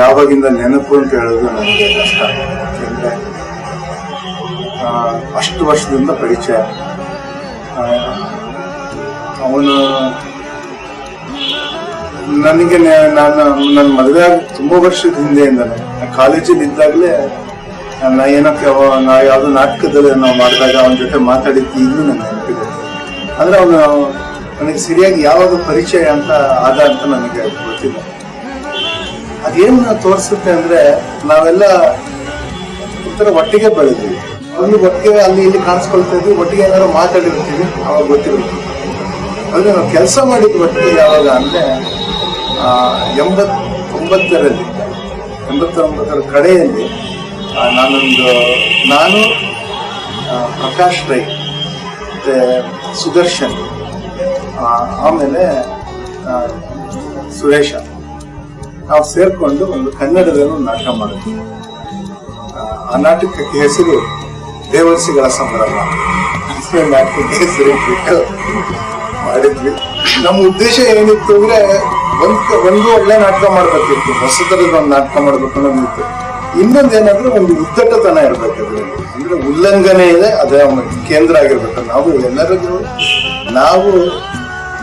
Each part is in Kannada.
ಯಾವಾಗಿಂದ ನೆನಪು ಅಂತ ಹೇಳೋದು ನನಗೆ ಕಷ್ಟ. ಯಾಕೆಂದ್ರೆ ಅಷ್ಟು ವರ್ಷದಿಂದ ಪರಿಚಯ. ಅವನು ನನಗೆ ನಾನು, ನನ್ನ ಮದುವೆ ಆಗಿ ತುಂಬ ವರ್ಷದ ಹಿಂದೆಯಿಂದ ಕಾಲೇಜಲ್ಲಿ ಇದ್ದಾಗಲೇ ನಾನು ಏನಕ್ಕೆ ನಾ ಯಾವುದೋ ನಾಟಕದಲ್ಲಿ ನಾವು ಮಾಡಿದಾಗ ಅವನ ಜೊತೆ ಮಾತಾಡಿದ್ದು ಈಗಲೂ ನನಗೆ ನೆನಪಿದೆ. ಅಂದರೆ ಅವನು ನನಗೆ ಸರಿಯಾಗಿ ಯಾವಾಗ ಪರಿಚಯ ಅಂತ ಆದ ಅಂತ ನನಗೆ ಗೊತ್ತಿಲ್ಲ. ಅದೇನು ತೋರಿಸುತ್ತೆ ಅಂದ್ರೆ ನಾವೆಲ್ಲ ಒಂಥರ ಒಟ್ಟಿಗೆ ಬೆಳೆದ್ವಿ. ಅಲ್ಲಿ ಒಟ್ಟಿಗೆ ಅಲ್ಲಿ ಇಲ್ಲಿ ಕಾಣಿಸ್ಕೊಳ್ತಾ ಇದ್ವಿ ಒಟ್ಟಿಗೆ ಏನಾದ್ರು ಮಾತಾಡಿರ್ತೀವಿ ಅವಾಗ ಗೊತ್ತಿರುತ್ತೆ. ಅಂದ್ರೆ ನಾವು ಕೆಲಸ ಮಾಡಿದ್ದು ಒಟ್ಟಿಗೆ ಯಾವಾಗ ಅಂದ್ರೆ ಆ, ಎಂಬತ್ತೊಂಬತ್ತರಲ್ಲಿ ಎಂಬತ್ತೊಂಬತ್ತರ ಕಡೆಯಲ್ಲಿ ನಾನೊಂದು ನಾನು ಪ್ರಕಾಶ್ ರೈ ಮತ್ತೆ ಸುದರ್ಶನ್ ಆಮೇಲೆ ಸುರೇಶ. ನಾವು ಸೇರ್ಕೊಂಡು ಒಂದು ಕನ್ನಡದ ನಾಟಕ ಮಾಡಿದ್ವಿ ಆ, ನಾಟಕಕ್ಕೆ ಹೆಸರು ದೇವರ್ಸಿಗಳ ಸಂಭ್ರಮ ನಾಟಕಕ್ಕೆ ಹೆಸರು ಮಾಡಿದ್ವಿ. ನಮ್ಮ ಉದ್ದೇಶ ಏನಿತ್ತು ಅಂದ್ರೆ ಒಂದು ಒಂದು ಒಳ್ಳೆ ನಾಟಕ ಮಾಡ್ಬೇಕಿತ್ತು. ಹೊಸ ತರದ ಒಂದು ನಾಟಕ ಮಾಡ್ಬೇಕು ಅನ್ನೋದಿತ್ತು ಇನ್ನೊಂದು ಏನಂದ್ರೆ ಒಂದು ಉದ್ದಟತನ ಇರ್ಬೇಕು ಅದ್ರಲ್ಲಿ. ಅಂದ್ರೆ ಉಲ್ಲಂಘನೆ ಇದೆ ಅದೇ ಕೇಂದ್ರ ಆಗಿರ್ಬೇಕು. ನಾವು ಎಲ್ಲರಿಗೂ ನಾವು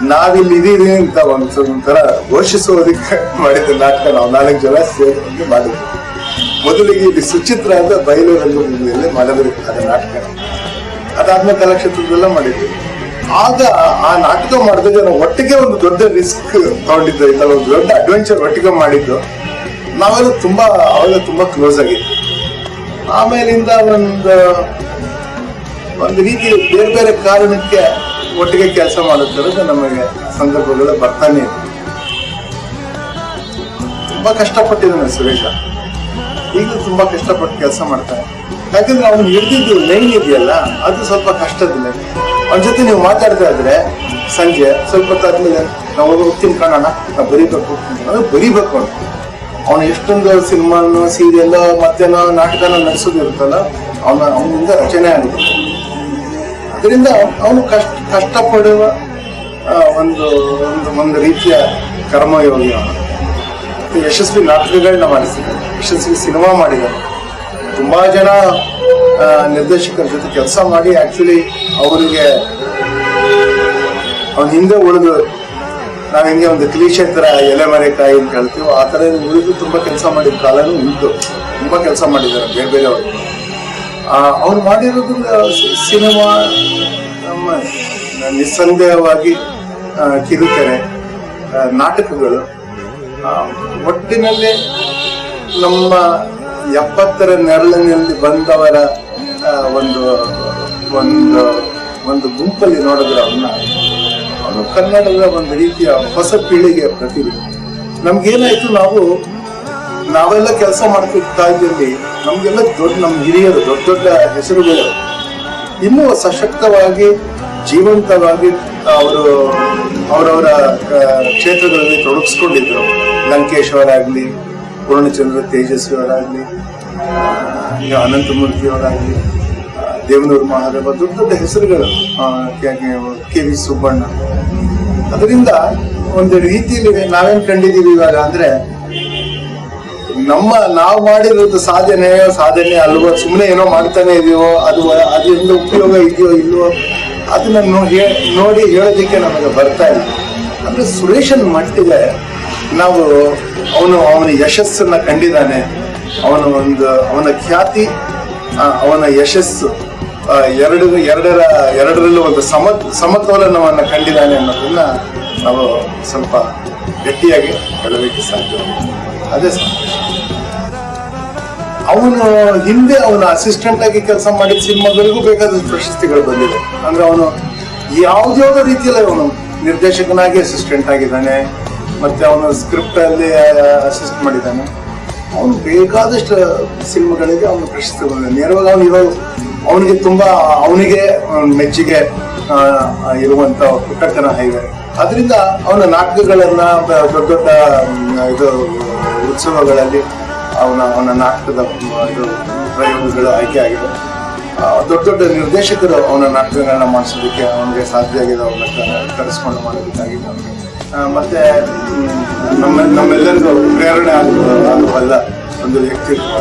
ನಾವಿಲ್ಲಿ ಇದೀವಿ ಅಂತ ಒಂದು ಒಂಥರ ಘೋಷಿಸೋದಕ್ಕೆ ಮಾಡಿದ ನಾಟಕ ನಾವು ನಾಲ್ಕು ಜನ ಸೇರಿ ಮಾಡಿದ್ವಿ. ಮೊದಲಿಗೆ ಇಲ್ಲಿ ಸುಚಿತ್ರ ಅಂತ ಬಯಲು ಮುಂದೆ ಮಾಡಿದ್ರಿ ಅದ ನಾಟಕ. ಅದಾದ್ಮೇಲೆ ಕಲಾಕ್ಷೇತ್ರದೆಲ್ಲ ಮಾಡಿದ್ವಿ. ಆಗ ಆ ನಾಟಕ ಮಾಡಿದಾಗ ನಾವು ಒಟ್ಟಿಗೆ ಒಂದು ದೊಡ್ಡ ರಿಸ್ಕ್ ತಗೊಂಡಿದ್ದು, ಇಲ್ಲ, ಒಂದು ದೊಡ್ಡ ಅಡ್ವೆಂಚರ್ ಒಟ್ಟಿಗೆ ಮಾಡಿದ್ದು. ನಾವೆಲ್ಲ ತುಂಬಾ, ಅವೆಲ್ಲ ತುಂಬಾ ಕ್ಲೋಸ್ ಆಗಿದ್ವಿ. ಆಮೇಲಿಂದ ಒಂದು ಒಂದು ರೀತಿ ಬೇರೆ ಬೇರೆ ಕಾರಣಕ್ಕೆ ಒಟ್ಟಿಗೆ ಕೆಲಸ ಮಾಡುತ್ತಿರೋದು ನಮಗೆ ಸಂದರ್ಭಗಳು ಬರ್ತಾನೆ ಇದೆ. ತುಂಬಾ ಕಷ್ಟಪಟ್ಟಿದ್ದಾನೆ ಸುರೇಶ. ಈಗಲೂ ತುಂಬಾ ಕಷ್ಟಪಟ್ಟು ಕೆಲಸ ಮಾಡ್ತಾನೆ. ಯಾಕಂದ್ರೆ ಅವ್ನು ಹಿಡಿದಿದ್ದು ಲೈನ್ ಇದೆಯಲ್ಲ, ಅದು ಸ್ವಲ್ಪ ಕಷ್ಟದಿಲ್ಲ ಅವನ ಜೊತೆ ನೀವು ಮಾತಾಡ್ತಾ ಇದ್ರೆ ಸಂಜೆ ಸ್ವಲ್ಪ ಹೊತ್ತಾದ್ಮೇಲೆ ನಾವು ಹೋಗ್ತೀನಿ ಕಾಣೋಣ, ನಾವು ಬರೀಬೇಕು. ಅದು ಬರೀಬೇಕು ಅಂತ ಅವನು ಎಷ್ಟೊಂದು ಸಿನಿಮಾನು ಸೀರಿಯಲ್ ಮತ್ತೇನೋ ನಾಟಕನ ನಡೆಸೋದು ಇರುತ್ತಲ್ಲ, ಅವನ ಅವನಿಂದ ರಚನೆ ಆಗಿದೆ ಅದರಿಂದ ಅವನು ಕಷ್ಟ, ಕಷ್ಟಪಡುವ ಒಂದು ಒಂದು ಒಂದು ರೀತಿಯ ಕರ್ಮಯೋಗಿ ಅವನು. ಯಶಸ್ವಿ ನಾಟಕಗಳನ್ನ ಮಾಡಿಸಿದ್ದಾರೆ ಯಶಸ್ವಿ ಸಿನಿಮಾ ಮಾಡಿದ್ದಾರೆ ತುಂಬಾ ಜನ ನಿರ್ದೇಶಕರ ಜೊತೆ ಕೆಲಸ ಮಾಡಿ ಆ್ಯಕ್ಚುಲಿ ಅವರಿಗೆ ಅವನ ಹಿಂದೆ ಉಳಿದು, ನಾವು ಹಿಂಗೆ ಒಂದು ಕ್ಲೀಶೆ ತರ ಎಲೆ ಮರೆಕಾಯಿ ಅಂತ ಹೇಳ್ತೀವಿ, ಆ ಥರ ಉಳಿದು ತುಂಬ ಕೆಲಸ ಮಾಡಿದ ಕಾಲನೂ ಉಂಟು ತುಂಬ ಕೆಲಸ ಮಾಡಿದ್ದಾರೆ ಬೇರೆ ಬೇರೆಯವರು ಅವ್ರು ಮಾಡಿರೋದು ಸಿನಿಮಾ, ನಮ್ಮ ನಿಸ್ಸಂದೇಹವಾಗಿ ಕಿರುತೆರೆ ನಾಟಕಗಳು. ಒಟ್ಟಿನಲ್ಲಿ ನಮ್ಮ ಎಪ್ಪತ್ತರ ನೆರಳಿನಲ್ಲಿ ಬಂದವರ ಒಂದು ಒಂದು ಒಂದು ಗುಂಪಲ್ಲಿ ನೋಡಿದ್ರೆ ಅವನ್ನ ಅವನು ಕನ್ನಡದ ಒಂದು ರೀತಿಯ ಹೊಸ ಪೀಳಿಗೆಯ ಪ್ರತಿಭೆ. ನಮ್ಗೇನಾಯ್ತು, ನಾವು, ನಾವೆಲ್ಲ ಕೆಲಸ ಮಾಡ್ತಿದ್ದ ಇದ್ದಲ್ಲಿ ನಮ್ಗೆಲ್ಲ ದೊಡ್ಡ ನಮ್ಮ ಹಿರಿಯರು, ದೊಡ್ಡ ದೊಡ್ಡ ಹೆಸರುಗಳು. ಇನ್ನೂ ಸಶಕ್ತವಾಗಿ, ಜೀವಂತವಾಗಿ ಅವರು ಅವರವರ ಕ್ಷೇತ್ರಗಳಲ್ಲಿ ತೊಡಗಿಸ್ಕೊಂಡಿದ್ರು. ಲಂಕೇಶ್ ಅವರಾಗಲಿ ಪೂರ್ಣಚಂದ್ರ ತೇಜಸ್ವಿ ಅವರಾಗಲಿ ಅನಂತಮೂರ್ತಿ ಅವರಾಗಲಿ ದೇವನೂರು ಮಹಾದೇವ, ದೊಡ್ಡ ದೊಡ್ಡ ಹೆಸರುಗಳು ಕೆ ವಿ ಸುಬ್ಬಣ್ಣ. ಅದರಿಂದ ಒಂದು ರೀತಿಯಲ್ಲಿ ನಾವೇನು ಕಂಡಿದ್ದೀವಿ ಇವಾಗ ಅಂದ್ರೆ ನಮ್ಮ ನಾವು ಮಾಡಿರೋದು ಸಾಧನೆ ಸಾಧನೆ ಅಲ್ವೋ ಸುಮ್ಮನೆ ಏನೋ ಮಾಡ್ತಾನೆ ಇದೆಯೋ ಅದು ಅದರಿಂದ ಉಪಯೋಗ ಇದೆಯೋ ಇಲ್ವೋ, ಅದನ್ನ ನೋಡಿ ಹೇಳೋದಕ್ಕೆ ನಮಗೆ ಬರ್ತಾ ಇಲ್ಲ. ಅಂದ್ರೆ ಸುರೇಶನ್ ಮಟ್ಟಿಗೆ ನಾವು ಅವನು, ಅವನ ಯಶಸ್ಸನ್ನ ಕಂಡಿದ್ದಾನೆ. ಅವನ ಒಂದು, ಅವನ ಖ್ಯಾತಿ ಅವನ ಯಶಸ್ಸು ಎರಡು, ಎರಡರ, ಎರಡರಲ್ಲೂ ಒಂದು ಸಮ, ಸಮತೋಲನವನ್ನು ಕಂಡಿದ್ದಾನೆ ಅನ್ನೋದನ್ನ ನಾವು ಸ್ವಲ್ಪ ಗಟ್ಟಿಯಾಗಿ ಹೇಳಲಿಕ್ಕೆ ಸಾಧ್ಯ. ಅದೇ ಅವನು ಹಿಂದೆ ಅವನ ಅಸಿಸ್ಟೆಂಟ್ ಆಗಿ ಕೆಲಸ ಮಾಡಿದ ಸಿನಿಮಾಗಳಿಗೂ ಬೇಕಾದ ಪ್ರಶಸ್ತಿಗಳು ಬಂದಿದೆ. ಅಂದ್ರೆ ಅವನು ಯಾವ್ದ್ಯಾವ್ದು ರೀತಿಯಲ್ಲಿ ಅವನು ನಿರ್ದೇಶಕನಾಗಿ ಅಸಿಸ್ಟೆಂಟ್ ಆಗಿದ್ದಾನೆ, ಮತ್ತೆ ಅವನು ಸ್ಕ್ರಿಪ್ಟ್ ಅಲ್ಲಿ ಅಸಿಸ್ಟ್ ಮಾಡಿದ್ದಾನೆ. ಅವನು ಬೇಕಾದಷ್ಟು ಸಿನಿಮಾಗಳಿಗೆ ಅವನು ಪ್ರಶಸ್ತಿ ಬಂದಿದೆ ನೇರವಾಗಿ ಅವನು ಇರೋ ಅವನಿಗೆ ತುಂಬಾ, ಅವನಿಗೆ ಮೆಚ್ಚುಗೆ ಇರುವಂತ ಪುಟ್ಟಕ್ಕನ ಹೈವೆ ಅದರಿಂದ ಅವನ ನಾಟಕಗಳನ್ನ ದೊಡ್ಡ ದೊಡ್ಡ ಇದು ಉತ್ಸವಗಳಲ್ಲಿ ಅವನ ಅವನ ನಾಟಕದ ಒಂದು ಪ್ರಯೋಗಗಳು ಆಯ್ಕೆ ಆಗಿದೆ ದೊಡ್ಡ ದೊಡ್ಡ ನಿರ್ದೇಶಕರು ಅವನ ನಾಟಕಗಳನ್ನ ಮಾಡಿಸೋದಕ್ಕೆ ಅವನಿಗೆ ಸಾಧ್ಯ ಆಗಿದೆ, ಅವನ ಕರೆಸ್ಕೊಂಡು ಮಾಡೋದಕ್ಕಾಗಿದೆ ಮತ್ತೆ ನಮ್ಮ, ನಮ್ಮೆಲ್ಲರಿಗೂ ಪ್ರೇರಣೆ ಆಗುವ ಒಂದು ವ್ಯಕ್ತಿತ್ವ.